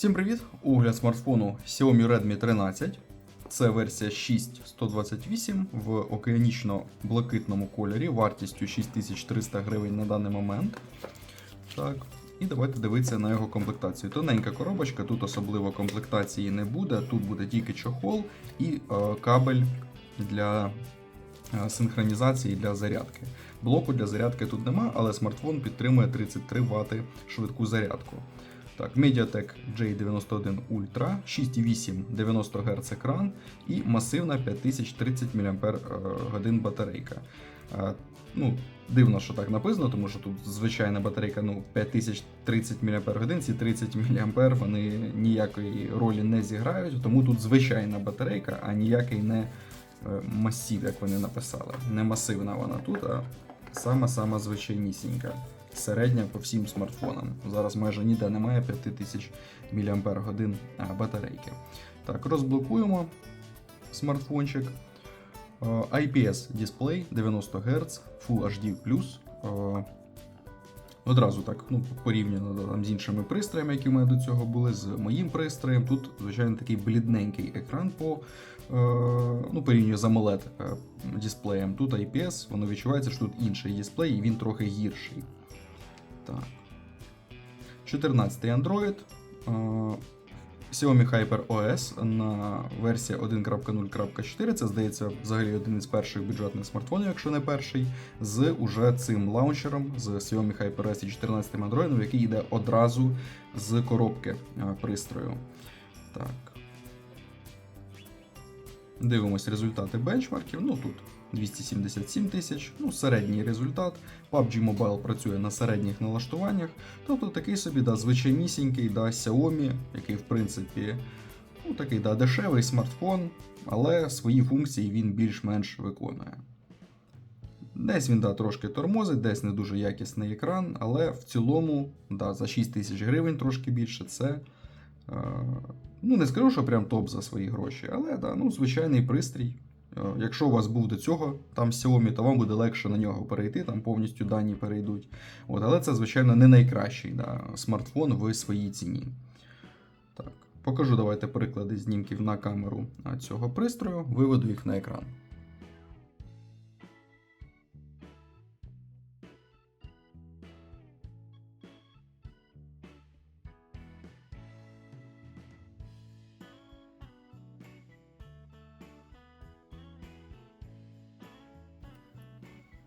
Всім привіт! Огляд смартфону Xiaomi Redmi 13. Це версія 6128 в океанічно-блакитному кольорі вартістю 6300 гривень на даний момент. Так. І давайте дивитися на його комплектацію. Тоненька коробочка, тут особливо комплектації не буде. Тут буде тільки чохол і е, кабель для е, синхронізації для зарядки. Блоку для зарядки тут нема, але смартфон підтримує 33 Вт швидку зарядку. Так, MediaTek J91 Ultra, 6,8 90 Гц екран і масивна 5030 мАч батарейка. Е, Ну, дивно, що так написано, тому що тут звичайна батарейка ну, 5030 мАч, ці 30 мА вони ніякої ролі не зіграють, тому тут звичайна батарейка, а ніякий не е, масів, як вони написали. Не масивна вона тут, а сама-сама звичайнісінька. Середня по всім смартфонам. Зараз майже ніде немає 5000 мАч батарейки. Так, розблокуємо смартфончик. Е, IPS дисплей 90 Гц, Full HD. Е, Одразу так, ну, порівняно там, з іншими пристроями, які в мене до цього були, з моїм пристроєм. Тут, звичайно, такий блідненький екран по е, ну, порівнюю з AMOLED е, дисплеєм. Тут IPS, воно відчувається, що тут інший дисплей, і він трохи гірший. Так. 14 Android. Xiaomi Hyper OS на версія 1.0.4. Це здається взагалі один із перших бюджетних смартфонів, якщо не перший, з уже цим лаунчером з Xiaomi Hyper OS і 14 Android, який йде одразу з коробки е, пристрою. Так. Дивимось результати бенчмарків. Ну тут 277 тисяч, ну середній результат. PUBG Mobile працює на середніх налаштуваннях. Тобто такий собі да, звичайнісінький да, Xiaomi, який в принципі ну, такий да, дешевий смартфон, але свої функції він більш-менш виконує. Десь він да, трошки тормозить, десь не дуже якісний екран, але в цілому да, за 6 тисяч гривень трошки більше це. Е, ну, не скажу, що прям топ за свої гроші, але да, ну, звичайний пристрій. Е, Якщо у вас був до цього там Xiaomi, то вам буде легше на нього перейти, там повністю дані перейдуть. От, але це, звичайно, не найкращий да, смартфон в своїй ціні. Так, покажу давайте приклади знімків на камеру цього пристрою, виведу їх на екран.